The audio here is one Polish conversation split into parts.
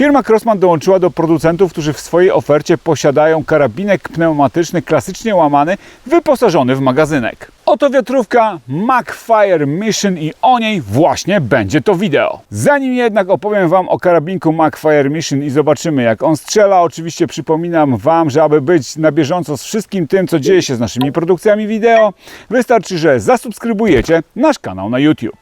Firma Crossman dołączyła do producentów, którzy w swojej ofercie posiadają karabinek pneumatyczny klasycznie łamany, wyposażony w magazynek. Oto wiatrówka Macfire Mission i o niej właśnie będzie to wideo. Zanim jednak opowiem Wam o karabinku Macfire Mission i zobaczymy jak on strzela, oczywiście przypominam Wam, że aby być na bieżąco z wszystkim tym, co dzieje się z naszymi produkcjami wideo, wystarczy, że zasubskrybujecie nasz kanał na YouTube.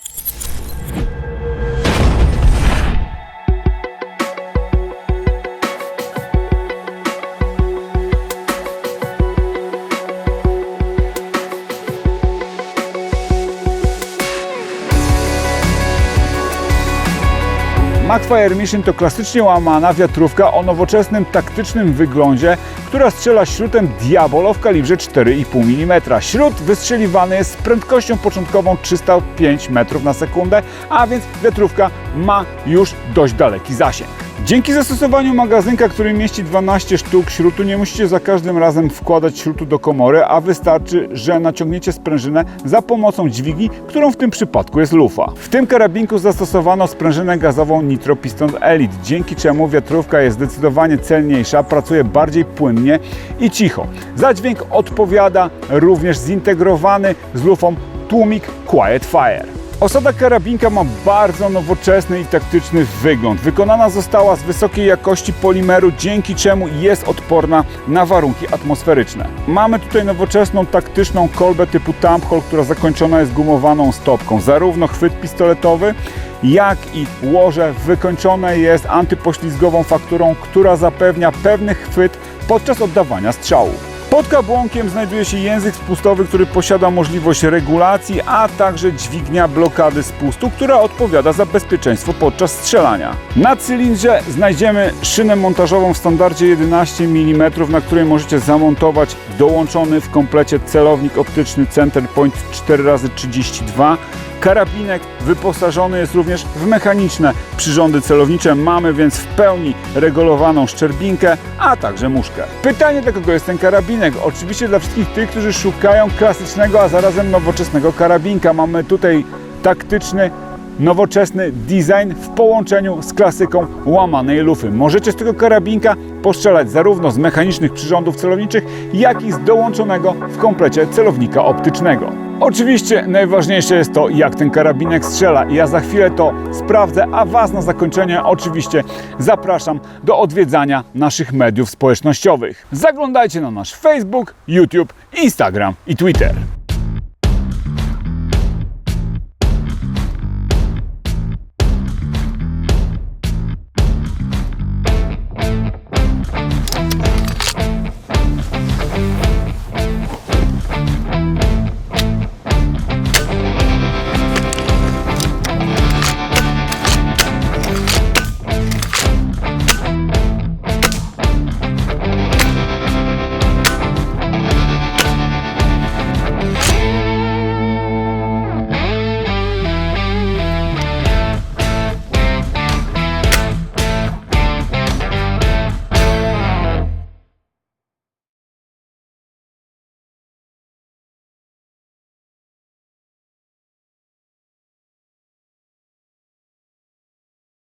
Macfire Mission to klasycznie łamana wiatrówka o nowoczesnym taktycznym wyglądzie, która strzela śrutem Diabolo w kalibrze 4,5 mm. Śrut wystrzeliwany jest z prędkością początkową 305 metrów na sekundę, a więc wiatrówka ma już dość daleki zasięg. Dzięki zastosowaniu magazynka, który mieści 12 sztuk śrutu, nie musicie za każdym razem wkładać śrutu do komory, a wystarczy, że naciągniecie sprężynę za pomocą dźwigni, którą w tym przypadku jest lufa. W tym karabinku zastosowano sprężynę gazową Nitro Piston Elite, dzięki czemu wiatrówka jest zdecydowanie celniejsza, pracuje bardziej płynnie i cicho. Za dźwięk odpowiada również zintegrowany z lufą tłumik Quiet Fire. Osada karabinka ma bardzo nowoczesny i taktyczny wygląd. Wykonana została z wysokiej jakości polimeru, dzięki czemu jest odporna na warunki atmosferyczne. Mamy tutaj nowoczesną taktyczną kolbę typu Tamphol, która zakończona jest gumowaną stopką. Zarówno chwyt pistoletowy, jak i łoże wykończone jest antypoślizgową fakturą, która zapewnia pewny chwyt podczas oddawania strzału. Pod kabłonkiem znajduje się język spustowy, który posiada możliwość regulacji, a także dźwignia blokady spustu, która odpowiada za bezpieczeństwo podczas strzelania. Na cylindrze znajdziemy szynę montażową w standardzie 11 mm, na której możecie zamontować dołączony w komplecie celownik optyczny Centerpoint 4x32. Karabinek wyposażony jest również w mechaniczne przyrządy celownicze. Mamy więc w pełni regulowaną szczerbinkę, a także muszkę. Pytanie dla kogo jest ten karabinek? Oczywiście dla wszystkich tych, którzy szukają klasycznego, a zarazem nowoczesnego karabinka. Mamy tutaj taktyczny, nowoczesny design w połączeniu z klasyką łamanej lufy. Możecie z tego karabinka postrzelać zarówno z mechanicznych przyrządów celowniczych, jak i z dołączonego w komplecie celownika optycznego. Oczywiście najważniejsze jest to, jak ten karabinek strzela. Ja za chwilę to sprawdzę, a Was na zakończenie oczywiście zapraszam do odwiedzania naszych mediów społecznościowych. Zaglądajcie na nasz Facebook, YouTube, Instagram i Twitter.